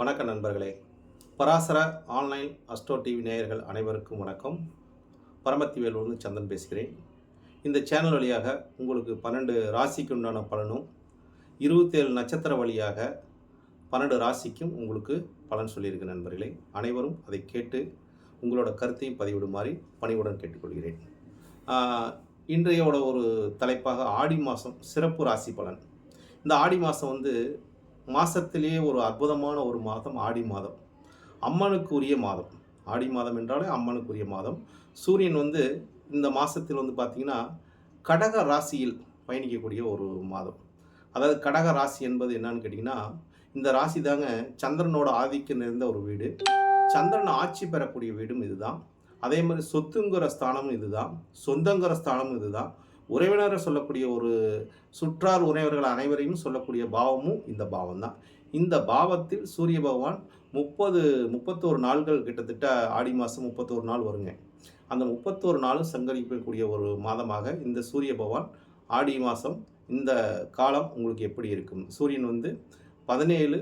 வணக்கம் நண்பர்களே. Parasara online astro TV நேயர்கள் அனைவருக்கும் வணக்கம். பரமத்திவேலூர்னு சந்தன் பேசுகிறேன். இந்த சேனல் வழியாக உங்களுக்கு பன்னெண்டு ராசிக்கு உண்டான பலனும் இருபத்தேழு நட்சத்திர வழியாக பன்னெண்டு ராசிக்கும் உங்களுக்கு பலன் சொல்லியிருக்கேன் நண்பர்களே. அனைவரும் அதை கேட்டு உங்களோட கருத்தையும் பதிவிடுமாறு பணிவுடன் கேட்டுக்கொள்கிறேன். இன்றையோட ஒரு தலைப்பாக ஆடி மாதம் சிறப்பு ராசி பலன். இந்த ஆடி மாதம் வந்து மாதத்திலேயே ஒரு அற்புதமான ஒரு மாதம் ஆடி மாதம். அம்மனுக்குரிய மாதம். ஆடி மாதம் என்றாலே அம்மனுக்குரிய மாதம். சூரியன் வந்து இந்த மாதத்தில் வந்து பார்த்திங்கன்னா கடக ராசியில் பயணிக்கக்கூடிய ஒரு மாதம். அதாவது கடக ராசி என்பது என்னன்னு கேட்டிங்கன்னா இந்த ராசி தாங்க சந்திரனோட ஆதிக்கம் நிறைந்த ஒரு வீடு. சந்திரன் ஆட்சி பெறக்கூடிய வீடும் இதுதான். அதே மாதிரி சொத்துங்கிற ஸ்தானமும் இதுதான். சொந்தங்கிற ஸ்தானமும் இதுதான். உறவினரை சொல்லக்கூடிய ஒரு சுற்றார் உறவினர்கள் அனைவரையும் சொல்லக்கூடிய பாவமும் இந்த பாவம் தான் இந்த பாவத்தில் சூரிய பகவான் முப்பது முப்பத்தோரு நாள்கள் கிட்டத்தட்ட ஆடி மாதம் முப்பத்தோரு நாள் வருங்க. அந்த முப்பத்தோரு நாளும் சங்கரிக்கக்கூடிய ஒரு மாதமாக இந்த சூரிய பகவான் ஆடி மாதம் இந்த காலம் உங்களுக்கு எப்படி இருக்கும்? சூரியன் வந்து பதினேழு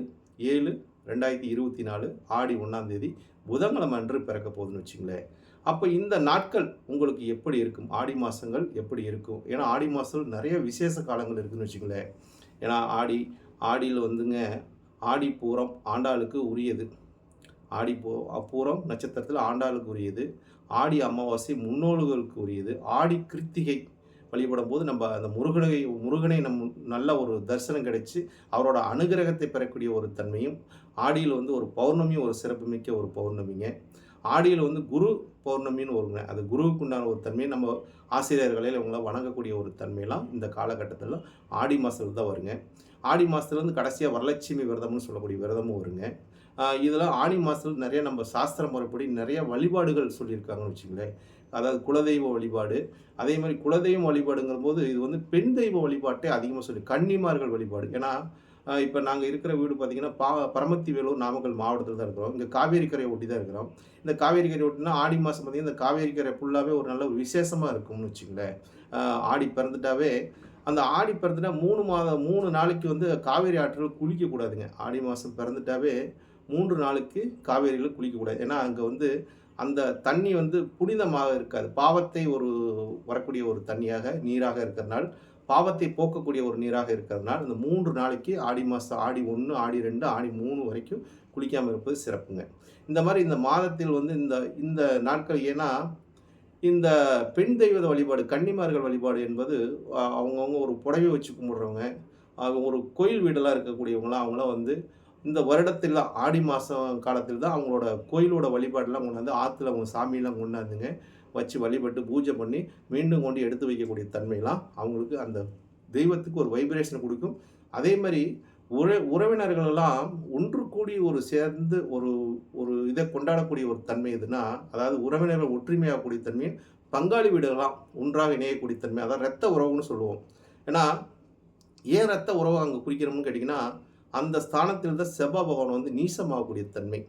ஏழு ரெண்டாயிரத்தி இருபத்தி நாலு ஆடி ஒன்றாம் தேதி புதன்கிழமை அன்று பிறக்க போகுதுன்னு வச்சுங்களேன். அப்போ இந்த நாட்கள் உங்களுக்கு எப்படி இருக்கும்? ஆடி மாதங்கள் எப்படி இருக்கும்? ஏன்னா ஆடி மாதம் நிறைய விசேஷ காலங்கள் இருக்குதுன்னு வச்சுங்களேன் ஏன்னா ஆடி ஆடியில் வந்துங்க ஆடி பூரம் ஆண்டாளுக்கு உரியது. ஆடி பூ பூரம் நட்சத்திரத்தில் ஆண்டாளுக்கு உரியது. ஆடி அமாவாசை முன்னோர்களுக்கு உரியது. ஆடி கிருத்திகை வழிபடும் போது நம்ம அந்த முருகனை முருகனை நம் நல்ல ஒரு தரிசனம் கிடைச்சி அவரோட அனுகிரகத்தை பெறக்கூடிய ஒரு தன்மையும் ஆடியில் வந்து ஒரு பௌர்ணமி ஒரு சிறப்புமிக்க ஒரு பௌர்ணமிங்க. ஆடியில் வந்து குரு பௌர்ணமின்னு வருங்க. அது குருவுக்கு உண்டான ஒரு தன்மையை நம்ம ஆசிரியர்களில் இவங்களை வணங்கக்கூடிய ஒரு தன்மையெல்லாம் இந்த காலகட்டத்தில் ஆடி மாதத்தில் தான் வருங்க. ஆடி மாதத்துலேருந்து கடைசியாக வரலட்சுமி விரதம்னு சொல்லக்கூடிய விரதமும் வருங்க. இதெல்லாம் ஆடி மாதத்தில் நிறைய நம்ம சாஸ்திர முறைப்படி நிறைய வழிபாடுகள் சொல்லியிருக்காங்கன்னு வச்சுங்களேன். அதாவது குலதெய்வ வழிபாடு அதே மாதிரி குலதெய்வம் வழிபாடுங்கிற போது இது வந்து பெண் தெய்வ வழிபாட்டை அதிகமாக சொல்லி கன்னிமார்கள் வழிபாடு. ஏன்னா இப்போ நாங்கள் இருக்கிற வீடு பார்த்தீங்கன்னா பா பரமத்தி வேலூர் நாமக்கல் மாவட்டத்தில் தான் இருக்கிறோம். இங்கே காவேரி கரையை ஒட்டி தான் இருக்கிறோம். இந்த காவேரி கரை ஒட்டினா ஆடி மாதம் பார்த்தீங்கன்னா இந்த காவேரி கரை ஃபுல்லாகவே ஒரு நல்ல விசேஷமாக இருக்கும்னு வச்சுங்களேன் ஆடி பிறந்துட்டாவே அந்த ஆடி பிறந்துட்டா மூணு மாதம் மூணு நாளைக்கு வந்து காவேரி ஆற்றில் குளிக்கக்கூடாதுங்க ஆடி மாதம் பிறந்துட்டாவே மூன்று நாளுக்கு காவேரியில் குளிக்கக்கூடாது ஏன்னா அங்கே வந்து அந்த தண்ணி வந்து புனிதமாக இருக்காது. பாவத்தை ஒரு வரக்கூடிய ஒரு தண்ணியாக நீராக இருக்கிறதுனால பாவத்தை போக்கக்கூடிய ஒரு நீராக இருக்கிறதுனால இந்த மூன்று நாளைக்கு ஆடி மாதம் ஆடி ஒன்று ஆடி ரெண்டு ஆடி மூணு வரைக்கும் குளிக்காமல் இருப்பது சிறப்புங்க. இந்த மாதிரி இந்த மாதத்தில் வந்து இந்த இந்த நாட்கள் ஏன்னா இந்த பெண் தெய்வத வழிபாடு கன்னிமார்கள் வழிபாடு என்பது அவங்கவுங்க ஒரு புடவை வச்சு கும்பிடுறவங்க அவங்க ஒரு கோயில் வீடெல்லாம் இருக்கக்கூடியவங்களாம் அவங்களாம் வந்து இந்த வருடத்தில் ஆடி மாதம் காலத்தில் தான் அவங்களோட கோயிலோட வழிபாடெல்லாம் கொண்டாந்து ஆற்றுல அவங்க சாமியெல்லாம் கொண்டாந்துங்க. வச்சு வழிபட்டு பூஜை பண்ணி மீண்டும் கொண்டு எடுத்து வைக்கக்கூடிய தன்மையெல்லாம் அவங்களுக்கு அந்த தெய்வத்துக்கு ஒரு வைப்ரேஷன் கொடுக்கும். அதே மாதிரி உற உறவினர்களெல்லாம் ஒன்று கூடி ஒரு சேர்ந்து ஒரு ஒரு இதை கொண்டாடக்கூடிய ஒரு தன்மை எதுனா அதாவது உறவினர்கள் ஒற்றுமையாகக்கூடிய தன்மை பங்காளி வீடுகள்லாம் ஒன்றாக இணையக்கூடிய தன்மை அதான் ரத்த உறவுன்னு சொல்லுவோம். ஏன்னா ஏன் ரத்த உறவு அங்கே குறிக்கிறோம்னு கேட்டிங்கன்னா அந்த ஸ்தானத்தில் தான் செவ்வாய் பகவான் வந்து நீசமாகக்கூடிய தன்மை.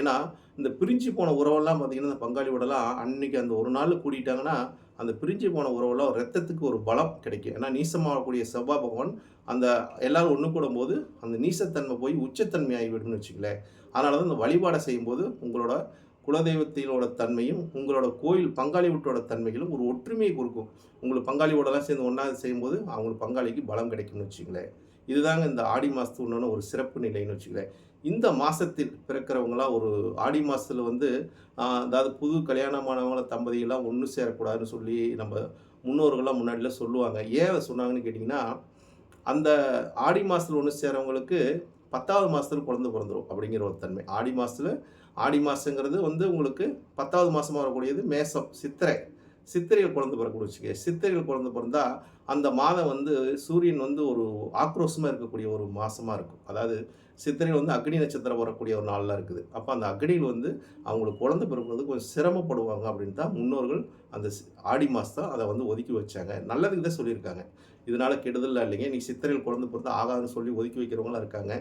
ஏன்னா இந்த பிரிஞ்சு போன உறவெல்லாம் பார்த்தீங்கன்னா இந்த பங்காளி விடலாம் அன்னைக்கு அந்த ஒரு நாள் கூட்டிட்டாங்கன்னா அந்த பிரிஞ்சு போன உறவெல்லாம் ரத்தத்துக்கு ஒரு பலம் கிடைக்கும். ஏன்னா நீசமாகக்கூடிய செவ்வாய் பகவான் அந்த எல்லாரும் ஒன்று கூடும்போது அந்த நீசத்தன்மை போய் உச்சத்தன்மை ஆகிவிடும்னு வச்சுக்கலேன் அதனால தான் இந்த வழிபாடை செய்யும்போது உங்களோட குலதெய்வத்தினோட தன்மையும் உங்களோட கோயில் பங்காளி வீட்டோட தன்மைகளும் ஒரு ஒற்றுமையை கொடுக்கும். உங்களுக்கு பங்காளி வீடெல்லாம் சேர்ந்து ஒன்றா செய்யும்போது அவங்களுக்கு பங்காளிக்கு பலம் கிடைக்கும்னு வச்சுங்களேன் இதுதாங்க இந்த ஆடி மாதத்து ஒன்றான ஒரு சிறப்பு நிலைன்னு வச்சுங்களேன் இந்த மாதத்தில் பிறக்கிறவங்களாம் ஒரு ஆடி மாதத்தில் வந்து அதாவது புது கல்யாணமானவங்கள தம்பதியெல்லாம் ஒன்று சேரக்கூடாதுன்னு சொல்லி நம்ம முன்னோர்கள்லாம் முன்னாடிலாம் சொல்லுவாங்க. ஏன் சொன்னாங்கன்னு கேட்டிங்கன்னா அந்த ஆடி மாதத்தில் ஒன்று சேரவங்களுக்கு பத்தாவது மாதத்தில் குழந்தை பிறந்துடும் அப்படிங்கிற ஒரு தன்மை. ஆடி மாதத்தில் ஆடி மாதங்கிறது வந்து உங்களுக்கு பத்தாவது மாதமாக வரக்கூடியது மேசம் சித்திரை. சித்திரையில் குழந்தை பிறக்கக்கூடிய வச்சுக்க சித்திரையில் குழந்தை பிறந்தா அந்த மாதம் வந்து சூரியன் வந்து ஒரு ஆக்ரோஷமாக இருக்கக்கூடிய ஒரு மாதமாக இருக்கும். அதாவது சித்திரையில் வந்து அக்னி நட்சத்திரம் வரக்கூடிய ஒரு நாளில் இருக்குது. அப்போ அந்த அக்னியில் வந்து அவங்களுக்கு குழந்தை பிறக்கிறது கொஞ்சம் சிரமப்படுவாங்க அப்படின்னு தான் முன்னோர்கள் அந்த ஆடி மாதம் அதை வந்து ஒதுக்கி வச்சாங்க. நல்லதுக்கு தான் சொல்லியிருக்காங்க. இதனால் கெடுதல் இல்லைங்க. நீ சித்திரையில் குழந்தை பிறந்தா ஆகாதுன்னு சொல்லி ஒதுக்கி வைக்கிறவங்களாம் இருக்காங்க.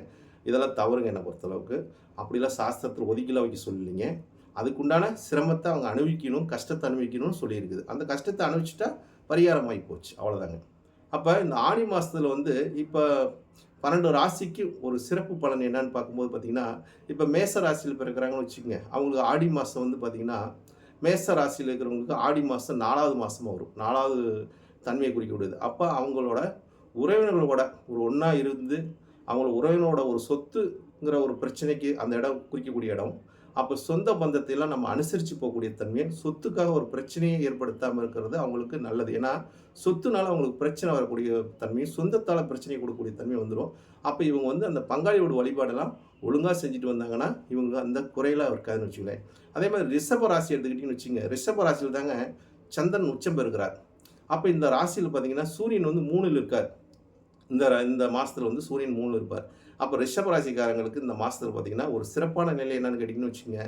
இதெல்லாம் தவறுங்க என்னை பொறுத்தளவுக்கு. அப்படிலாம் சாஸ்திரத்தில் ஒதுக்கிலாம் வைக்க சொல்லலைங்க. அதுக்குண்டான சிரமத்தை அவங்க அனுபவிக்கணும் கஷ்டத்தை அனுபவிக்கணும்னு சொல்லியிருக்குது. அந்த கஷ்டத்தை அனுபவிச்சுட்டா பரிகாரமாகி போச்சு. அவ்வளோதாங்க அப்போ இந்த ஆடி மாதத்தில் வந்து இப்போ பன்னெண்டு ராசிக்கு ஒரு சிறப்பு பலன் என்னன்னு பார்க்கும்போது பார்த்தீங்கன்னா இப்போ மேச ராசியில் பிறக்கிறாங்கன்னு வச்சுக்கோங்க. அவங்களுக்கு ஆடி மாதம் வந்து பார்த்தீங்கன்னா மேச ராசியில் இருக்கிறவங்களுக்கு ஆடி மாதம் நாலாவது மாதமாக வரும். நாலாவது தன்மையை குறிக்கக்கூடியது அப்போ அவங்களோட உறவினர்களோட ஒரு ஒன்றா இருந்து அவங்களோட உறவினரோட ஒரு சொத்துங்கிற ஒரு பிரச்சனைக்கு அந்த இடம் குறிக்கக்கூடிய இடம். அப்போ சொந்த பந்தத்தையெல்லாம் நம்ம அனுசரித்து போகக்கூடிய தன்மையை சொத்துக்காக ஒரு பிரச்சனையை ஏற்படுத்தாமல் இருக்கிறது அவங்களுக்கு நல்லது. ஏன்னா சொத்துனால அவங்களுக்கு பிரச்சனை வரக்கூடிய தன்மையும் சொந்தத்தால் பிரச்சனை கொடுக்கக்கூடிய தன்மை வந்துடும் அப்போ இவங்க வந்து அந்த பங்காளியோட வழிபாடெல்லாம் ஒழுங்காக செஞ்சுட்டு வந்தாங்கன்னா இவங்க அந்த குறையெல்லாம் இருக்காதுன்னு வச்சுக்கலேன் அதே மாதிரி ரிஷப ராசி எடுத்துக்கிட்டிங்கன்னு வச்சுங்க ரிஷப ராசியில் தாங்க சந்திரன் உச்சம் பெறுகிறார். அப்போ இந்த ராசியில் பார்த்தீங்கன்னா சூரியன் வந்து மூணில் இருக்கார். இந்த இந்த மாதத்தில் வந்து சூரியன் மூணில் இருப்பார். அப்போ ரிஷபராசிக்காரங்களுக்கு இந்த மாதத்தில் பார்த்தீங்கன்னா ஒரு சிறப்பான நிலை என்னென்னு கேட்டிங்கன்னு வச்சுங்க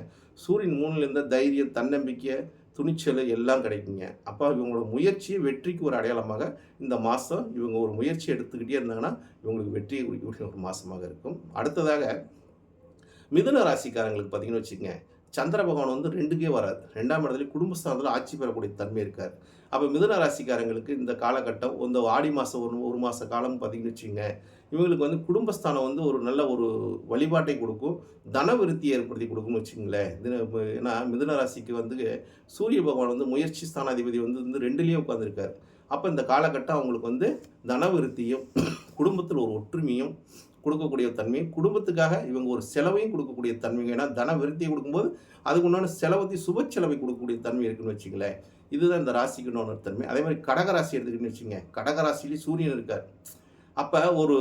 சூரியன் மூணுலேருந்து தைரியம் தன்னம்பிக்கை துணிச்சல் எல்லாம் கிடைக்குங்க. அப்போ இவங்களோட முயற்சி வெற்றிக்கு ஒரு அடையாளமாக இந்த மாதம் இவங்க ஒரு முயற்சி எடுத்துக்கிட்டே இருந்தாங்கன்னா இவங்களுக்கு வெற்றியை குறிக்கக்கூடிய ஒரு மாதமாக இருக்கும். அடுத்ததாக மிதுன ராசிக்காரங்களுக்கு பார்த்தீங்கன்னு வச்சுக்கோங்க. சந்திர பகவான் வந்து ரெண்டுக்கே வராது ரெண்டாம் இடத்துல குடும்பஸ்தானத்தில் ஆட்சி பெறக்கூடிய தன்மை இருக்கார். அப்போ மிதுன ராசிக்காரங்களுக்கு இந்த காலகட்டம் இந்த ஆடி மாதம் ஒரு ஒரு மாத காலம் பார்த்திங்கன்னு வச்சுங்க இவங்களுக்கு வந்து குடும்பஸ்தானம் வந்து ஒரு நல்ல ஒரு வழிபாட்டை கொடுக்கும். தனவிருத்தி ஏற்படுத்தி கொடுக்கும்னு வச்சுங்களேன் இது ஏன்னா மிதுன ராசிக்கு வந்து சூரிய பகவான் வந்து முயற்சி ஸ்தானாதிபதி வந்து வந்து ரெண்டுலேயே உட்காந்துருக்காரு அப்போ இந்த காலகட்டம் அவங்களுக்கு வந்து தன விருத்தியும் குடும்பத்தில் ஒரு ஒற்றுமையும் கொடுக்கக்கூடிய தன்மை குடும்பத்துக்காக இவங்க ஒரு செலவையும் கொடுக்கக்கூடிய தன்மை. ஏன்னா தன விருத்தியை கொடுக்கும்போது அதுக்கு உண்டான செலவத்தை சுப செலவை கொடுக்கக்கூடிய தன்மை இருக்குன்னு வச்சுங்களேன் இதுதான் இந்த ராசிக்கு இன்னொன்று ஒரு தன்மை. அதே மாதிரி கடகராசி எடுத்துக்கிட்டுன்னு வச்சுங்க கடகராசிலேயே சூரியன் இருக்கார். அப்போ ஒரு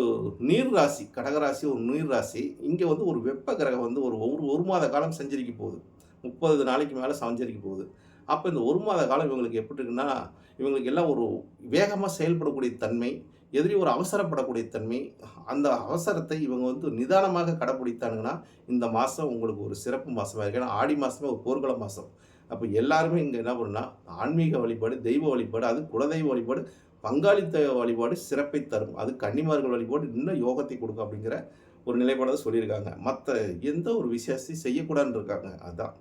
நீர் ராசி கடகராசி ஒரு நீர் ராசி இங்கே வந்து ஒரு வெப்ப கிரகம் வந்து ஒரு ஒரு ஒரு மாத காலம் சஞ்சரிக்க போகுது. முப்பது நாளைக்கு மேலே சஞ்சரிக்க போகுது. அப்போ இந்த ஒரு மாத காலம் இவங்களுக்கு எப்படி இருக்குன்னா இவங்களுக்கு எல்லாம் ஒரு வேகமாக செயல்படக்கூடிய தன்மை எதிரி ஒரு அவசரப்படக்கூடிய தன்மை அந்த அவசரத்தை இவங்க வந்து நிதானமாக கடைப்பிடித்தானுங்கன்னா இந்த மாதம் உங்களுக்கு ஒரு சிறப்பு மாதமாக இருக்குது ஏன்னா ஆடி மாதமே ஒரு போர்க்கள மாதம் அப்போ எல்லாருமே இங்கே என்ன பண்ணுன்னா ஆன்மீக வழிபாடு தெய்வ வழிபாடு அது குலதெய்வ வழிபாடு பங்காளித்த வழிபாடு சிறப்பை தரும். அது கன்னிமார்கள் வழிபாடு இன்னும் யோகத்தை கொடுக்கும் அப்படிங்கிற ஒரு நிலைப்பாடு சொல்லியிருக்காங்க. மற்ற எந்த ஒரு விசேஷத்தையும் செய்யக்கூடாதுன்னு இருக்காங்க. அதுதான்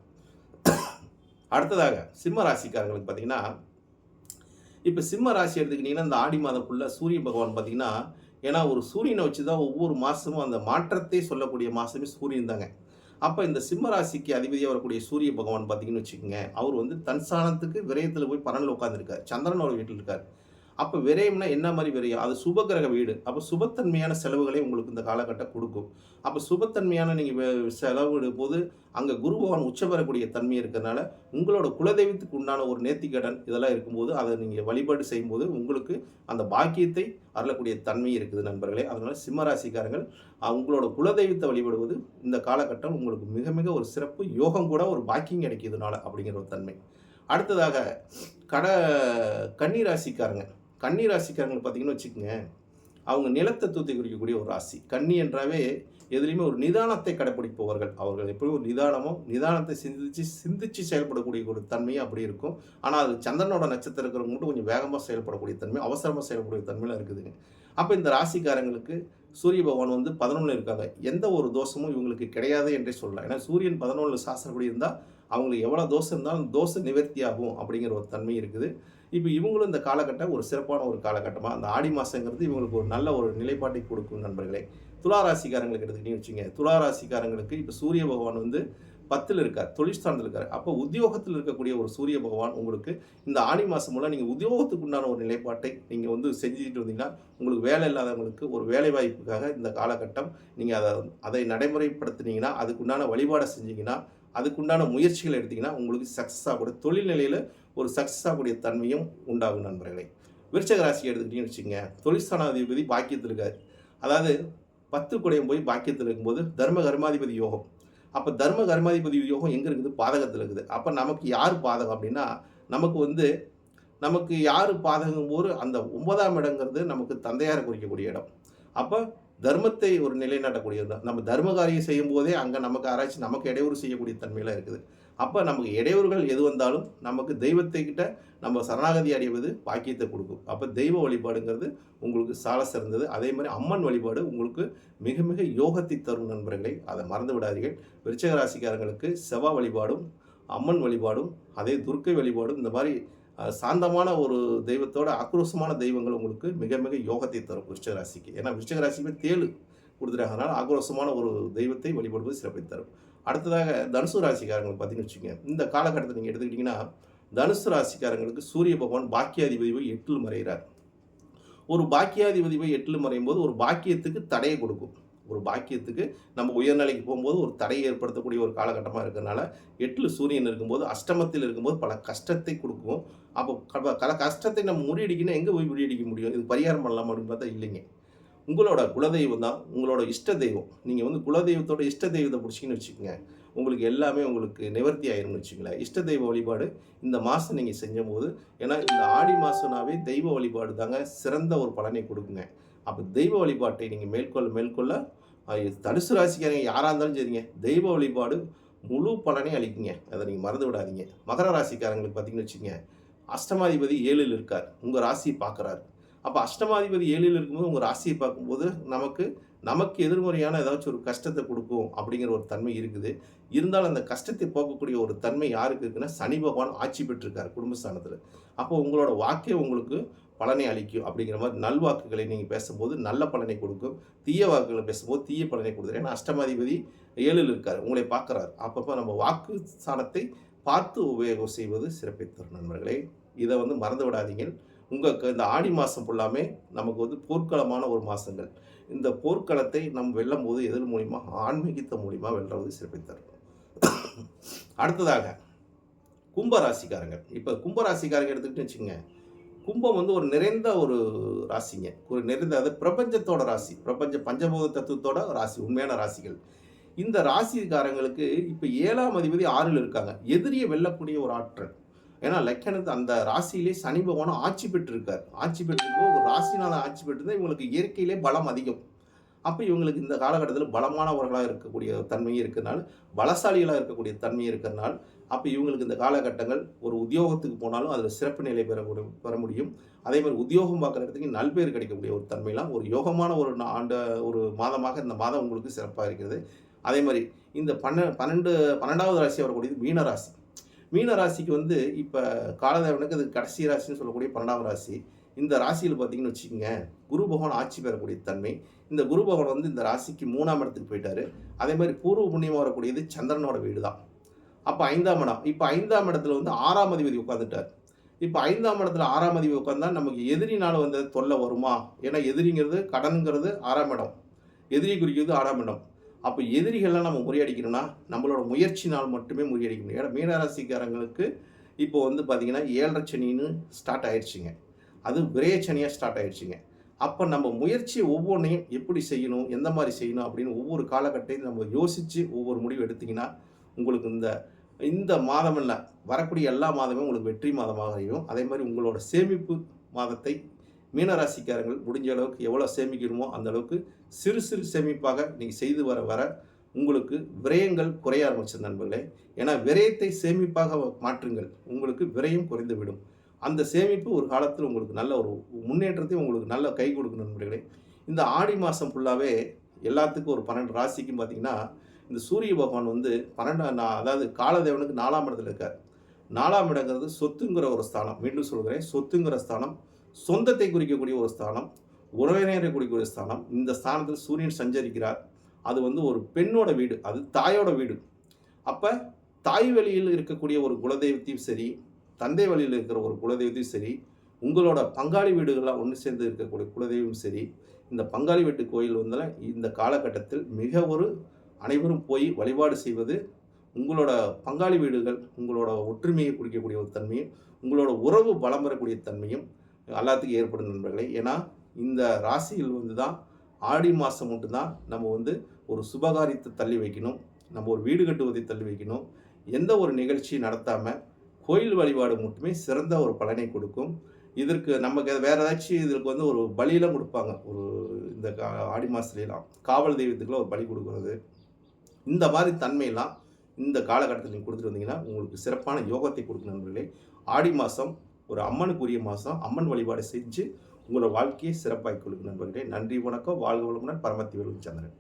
அடுத்ததாக சிம்ம ராசிக்காரங்களுக்கு பார்த்தீங்கன்னா இப்போ சிம்ம ராசி எடுத்துக்கிட்டிங்கன்னா இந்த ஆடி மாதக்குள்ள சூரிய பகவான் பார்த்தீங்கன்னா ஏன்னா ஒரு சூரியனை வச்சு தான் ஒவ்வொரு மாதமும் அந்த மாற்றத்தை சொல்லக்கூடிய மாதமே சூரியன் தாங்க. அப்போ இந்த சிம்ம ராசிக்கு அதிபதியாக வரக்கூடிய சூரிய பகவான் பார்த்தீங்கன்னு வச்சுக்கோங்க அவர் வந்து தன் விரயத்தில் போய் பரனில் உட்காந்துருக்கார் சந்திரனோட வீட்டில் இருக்கார். அப்போ விரயம்னா என்ன மாதிரி விரயம்? அது சுபகிரக வீடு. அப்போ சுபத்தன்மையான செலவுகளை உங்களுக்கு இந்த காலகட்டம் கொடுக்கும். அப்போ சுபத்தன்மையான நீங்கள் செலவிடும் போது அங்கே குரு பகவான் உச்ச பெறக்கூடிய தன்மை இருக்கிறனால உங்களோட குலதெய்வத்துக்கு உண்டான ஒரு நேர்த்திக்கடன் இதெல்லாம் இருக்கும்போது அதை நீங்கள் வழிபாடு செய்யும்போது உங்களுக்கு அந்த பாக்கியத்தை அருளக்கூடிய தன்மை இருக்குது நண்பர்களே. அதனால் சிம்மராசிக்காரங்கள் உங்களோட குலதெய்வத்தை வழிபடுவது இந்த காலகட்டம் உங்களுக்கு மிக மிக ஒரு சிறப்பு யோகம் கூட ஒரு பாக்கியம் கிடைக்கிறதுனால அப்படிங்கிற ஒரு தன்மை. அடுத்ததாக கட கன்னி ராசிக்காரங்க கன்னி ராசிக்காரங்களை பார்த்தீங்கன்னு வச்சுக்கோங்க அவங்க நிலத்தை தூத்தி குறிக்கக்கூடிய ஒரு ராசி. கன்னி என்றாவே எதுலேயுமே ஒரு நிதானத்தை கடைப்பிடிப்பவர்கள் அவர்கள் எப்படி ஒரு நிதானமோ நிதானத்தை சிந்திச்சு சிந்திச்சு செயல்படக்கூடிய ஒரு தன்மையும் அப்படி இருக்கும். ஆனால் அது சந்திரனோட நட்சத்திரம் இருக்கிறவங்க மட்டும் கொஞ்சம் வேகமாக செயல்படக்கூடிய தன்மை அவசரமாக செயல்படக்கூடிய தன்மையெலாம் இருக்குதுங்க. அப்போ இந்த ராசிக்காரங்களுக்கு சூரிய பகவான் வந்து பதினொன்று இருக்காங்க. எந்த ஒரு தோஷமும் இவங்களுக்கு கிடையாது என்றே சொல்லலாம். ஏன்னா சூரியன் பதினொன்று சாஸ்திரப்படி இருந்தால் அவங்களுக்கு எவ்வளோ தோஷம் இருந்தாலும் தோசை நிவர்த்தி ஆகும் அப்படிங்கிற ஒரு தன்மை இருக்குது. இப்போ இவங்களும் இந்த காலகட்டம் ஒரு சிறப்பான ஒரு காலகட்டமாக அந்த ஆடி மாதங்கிறது இவங்களுக்கு ஒரு நல்ல ஒரு நிலைப்பாட்டை கொடுக்கும் நண்பர்களே. துளாராசிக்காரங்களுக்கு எடுத்துக்கிட்டீங்கன்னு வச்சுங்க துளாராசிக்காரங்களுக்கு இப்போ சூரிய பகவான் வந்து பத்தில் இருக்கார் தொழிற்சாலத்தில் இருக்கார். அப்போ உத்தியோகத்தில் இருக்கக்கூடிய ஒரு சூரிய பகவான் உங்களுக்கு இந்த ஆடி மாதம் மூலம் நீங்கள் உத்தியோகத்துக்கு உண்டான ஒரு நிலைப்பாட்டை நீங்கள் வந்து செஞ்சுட்டு வந்தீங்கன்னா உங்களுக்கு வேலை இல்லாதவங்களுக்கு ஒரு வேலை வாய்ப்புக்காக இந்த காலகட்டம் நீங்கள் அதை அதை நடைமுறைப்படுத்தினீங்கன்னா அதுக்குண்டான வழிபாடை செஞ்சீங்கன்னா அதுக்குண்டான முயற்சிகள் எடுத்தீங்கன்னா உங்களுக்கு சக்ஸஸ் ஆகக்கூடிய தொழில் நிலையில் ஒரு சக்ஸஸ் ஆகக்கூடிய தன்மையும் உண்டாகும் நண்பர்களே. விருச்சக ராசி எடுத்துக்கிட்டீங்கன்னு வச்சுங்க தொழிற்சானாதிபதி பாக்கியத்தில் இருக்கார். அதாவது பத்து குடையும் போய் பாக்கியத்தில் இருக்கும்போது தர்ம கர்மாதிபதி யோகம். அப்போ தர்ம கர்மாதிபதி யோகம் எங்கே இருக்குது? பாதகத்தில் இருக்குது. அப்போ நமக்கு யார் பாதகம் அப்படின்னா நமக்கு வந்து நமக்கு யார் பாதகம் போது அந்த ஒன்பதாம் இடங்கிறது நமக்கு தந்தையாரை குறிக்கக்கூடிய இடம். அப்போ தர்மத்தை ஒரு நிலைநாட்டக்கூடியது தான் நம்ம தர்ம காரியம் செய்யும் போதே அங்கே நமக்கு ஆராய்ச்சி நமக்கு இடையூறு செய்யக்கூடிய தன்மையெல்லாம் இருக்குது. அப்போ நமக்கு இடையூறுகள் எது வந்தாலும் நமக்கு தெய்வத்தை கிட்ட நம்ம சரணாகதி அடைவது பாக்கியத்தை கொடுக்கும். அப்போ தெய்வ வழிபாடுங்கிறது உங்களுக்கு சால சிறந்தது. அதே மாதிரி அம்மன் வழிபாடு உங்களுக்கு மிக மிக யோகத்தை தரும் நண்பர்களை அதை மறந்து விடாதீர்கள். விருச்சக ராசிக்காரங்களுக்கு செவ்வா வழிபாடும் அம்மன் வழிபாடும் அதே துர்க்கை வழிபாடும் இந்த மாதிரி சாந்தமான ஒரு தெய்வத்தோட ஆக்ரோஷமான தெய்வங்கள் உங்களுக்கு மிக மிக யோகத்தை தரும் விருச்சிக ராசிக்கு ஏன்னா விருச்சிக ராசிக்குமே தேழு கொடுத்துருக்கனால ஆக்ரோஷமான ஒரு தெய்வத்தை வழிபடுவது சிறப்பை தரும். அடுத்ததாக தனுசு ராசிக்காரங்களுக்கு பார்த்தீங்கன்னு வச்சுக்கோங்க. இந்த காலகட்டத்தை நீங்கள் எடுத்துக்கிட்டிங்கன்னா தனுசு ராசிக்காரங்களுக்கு சூரிய பகவான் பாக்கியாதிபதி போய் எட்டில் மறைகிறார். ஒரு பாக்கியாதிபதி போய் எட்டில் மறையும் போது ஒரு பாக்கியத்துக்கு தடையை கொடுக்கும். ஒரு பாக்கியத்துக்கு நம்ம உயர்நிலைக்கு போகும்போது ஒரு தடையை ஏற்படுத்தக்கூடிய ஒரு காலகட்டமாக இருக்கிறனால எட்டில் சூரியன் இருக்கும்போது அஷ்டமத்தில் இருக்கும்போது பல கஷ்டத்தை கொடுக்கும். அப்போ கல கஷ்டத்தை நம்ம முறியடிக்கணும் எங்கே போய் முறியடிக்க முடியும்? இது பரிகாரம் பண்ணலாம் அப்படின்னு பார்த்தா இல்லைங்க. உங்களோட குலதெய்வம் தான் உங்களோட இஷ்ட தெய்வம். நீங்கள் வந்து குலதெய்வத்தோட இஷ்ட தெய்வத்தை பிடிச்சிங்கன்னு வச்சுக்கோங்க. உங்களுக்கு எல்லாமே உங்களுக்கு நிவர்த்தி ஆயிரும்னு வச்சுங்களேன் இஷ்ட தெய்வ வழிபாடு இந்த மாதம் நீங்கள் செஞ்சபோது ஏன்னா இந்த ஆடி மாதம்னாவே தெய்வ வழிபாடு தாங்க சிறந்த ஒரு பலனை கொடுக்குங்க. அப்போ தெய்வ வழிபாட்டை நீங்கள் மேற்கொள்ள மேற்கொள்ள தடுசு தனுசு ராசிக்காரங்க யாராக இருந்தாலும் சரிங்க. தெய்வ வழிபாடு முழு பலனை அளிக்குங்க. அதை நீங்கள் மறந்து விடாதீங்க. மகர ராசிக்காரங்களுக்கு பார்த்தீங்கன்னு வச்சுக்கோங்க. அஷ்டமாதிபதி ஏழில் இருக்கார். உங்கள் ராசியை பார்க்குறாரு. அப்போ அஷ்டமாதிபதி ஏழில் இருக்கும்போது உங்கள் ராசியை பார்க்கும்போது நமக்கு நமக்கு எதிர்மறையான ஏதாச்சும் ஒரு கஷ்டத்தை கொடுக்கும் அப்படிங்கிற ஒரு தன்மை இருக்குது. இருந்தாலும் அந்த கஷ்டத்தை போக்கக்கூடிய ஒரு தன்மை யாருக்கு இருக்குன்னா சனி பகவான் ஆட்சி பெற்றிருக்கார் குடும்பஸ்தானத்தில். அப்போ உங்களோட வாக்கே உங்களுக்கு பலனை அளிக்கும் அப்படிங்கிற மாதிரி நல்வாக்குகளை நீங்கள் பேசும்போது நல்ல பலனை கொடுக்கும். தீய வாக்குகளை பேசும்போது தீய பலனை கொடுக்குறேன் ஏன்னா அஷ்டமாதிபதி ஏழில் இருக்கார். உங்களை பார்க்குறாரு. அப்பப்போ நம்ம வாக்கு ஸ்தானத்தை பார்த்து உபயோகம் செய்வது சிறப்பை தரும் நண்பர்களே. இதை வந்து மறந்து விடாதீங்க உங்களுக்கு இந்த ஆடி மாதம் ஃபுல்லாமே நமக்கு வந்து போர்க்களமான ஒரு மாதங்கள். இந்த போர்க்களத்தை நம் வெல்லும் போது எதிர் மூலிமா ஆன்மீகத்தை மூலிமா வெல்றது சிறப்பை தரும். அடுத்ததாக கும்பராசிக்காரங்க. இப்போ கும்பராசிக்காரங்க எடுத்துக்கிட்டு வச்சுக்கோங்க. கும்பம் வந்து ஒரு நிறைந்த ஒரு ராசிங்க. ஒரு நிறைந்த அது பிரபஞ்சத்தோட ராசி. பிரபஞ்ச பஞ்சபூத தத்துவத்தோட ராசி. உண்மையான ராசிகள். இந்த ராசிக்காரங்களுக்கு இப்போ ஏழாம் அதிபதி ஆறில் இருக்காங்க. எதிரியை வெல்லக்கூடிய ஒரு ஆற்றல். ஏன்னா லக்கணத்து அந்த ராசியிலே சனி பகவானும் ஆட்சி பெற்றிருக்கார். ஆட்சி பெற்றிருக்கோ ஒரு ராசினால் ஆட்சி பெற்றிருந்தால் இவங்களுக்கு இயற்கையிலே பலம் அதிகம். அப்போ இவங்களுக்கு இந்த காலகட்டத்தில் பலமானவர்களாக இருக்கக்கூடிய தன்மையும் இருக்கிறனால பலசாலிகளாக இருக்கக்கூடிய தன்மையும் இருக்கிறனால அப்போ இவங்களுக்கு இந்த காலகட்டங்கள் ஒரு உத்தியோகத்துக்கு போனாலும் அதில் சிறப்பு நிலை பெற பெற முடியும். அதே மாதிரி உத்தியோகம் பார்க்குற இடத்துக்கு நல்பேர் கிடைக்கக்கூடிய ஒரு தன்மையெல்லாம் ஒரு யோகமான ஒரு ஆண்ட ஆண்டு ஒரு மாதமாக இந்த மாதம் உங்களுக்கு சிறப்பாக இருக்கிறது. அதே மாதிரி இந்த பன்ன பன்னெண்டு பன்னெண்டாவது ராசி வரக்கூடியது மீன ராசி. மீன ராசிக்கு வந்து இப்போ காலதேவனுக்கு அது கடைசி ராசின்னு சொல்லக்கூடிய பன்னெண்டாவது ராசி. இந்த ராசியில் பார்த்தீங்கன்னு வச்சுக்கோங்க குரு பகவான் ஆட்சி பெறக்கூடிய தன்மை. இந்த குரு பகவான் வந்து இந்த ராசிக்கு மூணாம் இடத்துக்கு போயிட்டாரு. அதே மாதிரி பூர்வ புண்ணியமாக வரக்கூடியது சந்திரனோட வீடு தான் அப்போ ஐந்தாம் இடம். இப்போ ஐந்தாம் இடத்துல வந்து ஆறாம் அதிபதி உட்காந்துட்டார் இப்போ ஐந்தாம் இடத்துல ஆறாம் அதிபதி உட்காந்தா நமக்கு எதிரினால் வந்து தொல்லை வருமா? ஏன்னா எதிரிங்கிறது கடனுங்கிறது ஆறாம் இடம். எதிரி குறிக்கிறது ஆறாம் இடம். அப்போ எதிரிகள்லாம் நம்ம முறியடிக்கணும்னா நம்மளோட முயற்சினால் மட்டுமே முறியடிக்க முடியும். ஏன்னா மீனராசிக்காரங்களுக்கு இப்போ வந்து பார்த்திங்கன்னா ஏழரை சனின்னு ஸ்டார்ட் ஆயிடுச்சுங்க. அது விரைய சனியாக ஸ்டார்ட் ஆயிடுச்சுங்க. அப்போ நம்ம முயற்சி ஒவ்வொன்றையும் எப்படி செய்யணும் எந்த மாதிரி செய்யணும் அப்படின்னு ஒவ்வொரு காலகட்டத்தையும் நம்ம யோசித்து ஒவ்வொரு முடிவு எடுத்திங்கன்னா உங்களுக்கு இந்த இந்த மாதம் இல்லை வரக்கூடிய எல்லா மாதமும் உங்களுக்கு வெற்றி மாதமாகவும் அதே மாதிரி உங்களோட சேமிப்பு மாதத்தை மீனராசிக்காரங்கள் முடிஞ்ச அளவுக்கு எவ்வளோ சேமிக்கணுமோ அந்த அளவுக்கு சிறு சிறு சேமிப்பாக நீங்கள் செய்து வர வர உங்களுக்கு விரயங்கள் குறைய ஆரம்பிச்சது நண்பர்களே. ஏன்னா விரயத்தை சேமிப்பாக மாற்றுங்கள். உங்களுக்கு விரயம் குறைந்துவிடும். அந்த சேமிப்பு ஒரு காலத்தில் உங்களுக்கு நல்ல ஒரு முன்னேற்றத்தை உங்களுக்கு நல்ல கை கொடுக்கும் நண்பர்களே. இந்த ஆடி மாதம் ஃபுல்லாகவே எல்லாத்துக்கும் ஒரு பன்னெண்டு ராசிக்கும் பார்த்தீங்கன்னா இந்த சூரிய பகவான் வந்து பன்னெண்டாம் நான் அதாவது காலதேவனுக்கு நாலாம் இடத்துல இருக்கார். நாலாம் இடங்கிறது சொத்துங்கிற ஒரு ஸ்தானம். மீண்டும் சொல்கிறேன் சொத்துங்கிற ஸ்தானம் சொந்தத்தை குறிக்கக்கூடிய ஒரு ஸ்தானம் உறவினரை குறிக்கக்கூடிய ஸ்தானம். இந்த ஸ்தானத்தில் சூரியன் சஞ்சரிக்கிறார். அது வந்து ஒரு பெண்ணோட வீடு அது தாயோட வீடு. அப்போ தாய் வழியில் இருக்கக்கூடிய ஒரு குலதெய்வத்தையும் சரி தந்தை வழியில் இருக்கிற ஒரு குலதெய்வத்தையும் சரி உங்களோட பங்காளி வீடுகளாக ஒன்று சேர்ந்து இருக்கக்கூடிய குலதெய்வம் சரி இந்த பங்காளி வீட்டு கோயில் வந்து இந்த காலகட்டத்தில் மிக ஒரு அனைவரும் போய் வழிபாடு செய்வது உங்களோட பங்காளி வீடுகள் உங்களோட ஒற்றுமையை குறிக்கக்கூடிய ஒரு தன்மையும் உங்களோட உறவு பலம் பெறக்கூடிய தன்மையும் எல்லாத்துக்கும் ஏற்படும் நண்பர்களே. ஏன்னா இந்த ராசியில் வந்து தான் ஆடி மாதம் மட்டும்தான் நம்ம வந்து ஒரு சுபகாரியத்தை தள்ளி வைக்கணும். நம்ம ஒரு வீடு கட்டுவதை தள்ளி வைக்கணும். எந்த ஒரு நிகழ்ச்சியும் நடத்தாமல் கோயில் வழிபாடு மட்டுமே சிறந்த ஒரு பலனை கொடுக்கும். இதற்கு நமக்கு வேறு ஏதாச்சும் இதற்கு வந்து ஒரு பலியெல்லாம் கொடுப்பாங்க. ஒரு இந்த கா- ஆடி மாதத்துலாம் காவல் தெய்வத்துக்குலாம் ஒரு பலி கொடுக்குறது. இந்த மாதிரி தன்மையெல்லாம் இந்த காலகட்டத்தில் நீங்கள் கொடுத்துட்டு வந்தீங்கன்னா உங்களுக்கு சிறப்பான யோகத்தை கொடுக்கும் நண்பர்களே. ஆடி மாதம் ஒரு அம்மனுக்குரிய மாதம் அம்மன் வழிபாடு செஞ்சு உங்களோட வாழ்க்கையை சிறப்பாக கொடுக்கும் நண்பர்களே. நன்றி வணக்கம். வாழ்க வளமுடன் பரமத்தி வேலு சந்திரன்.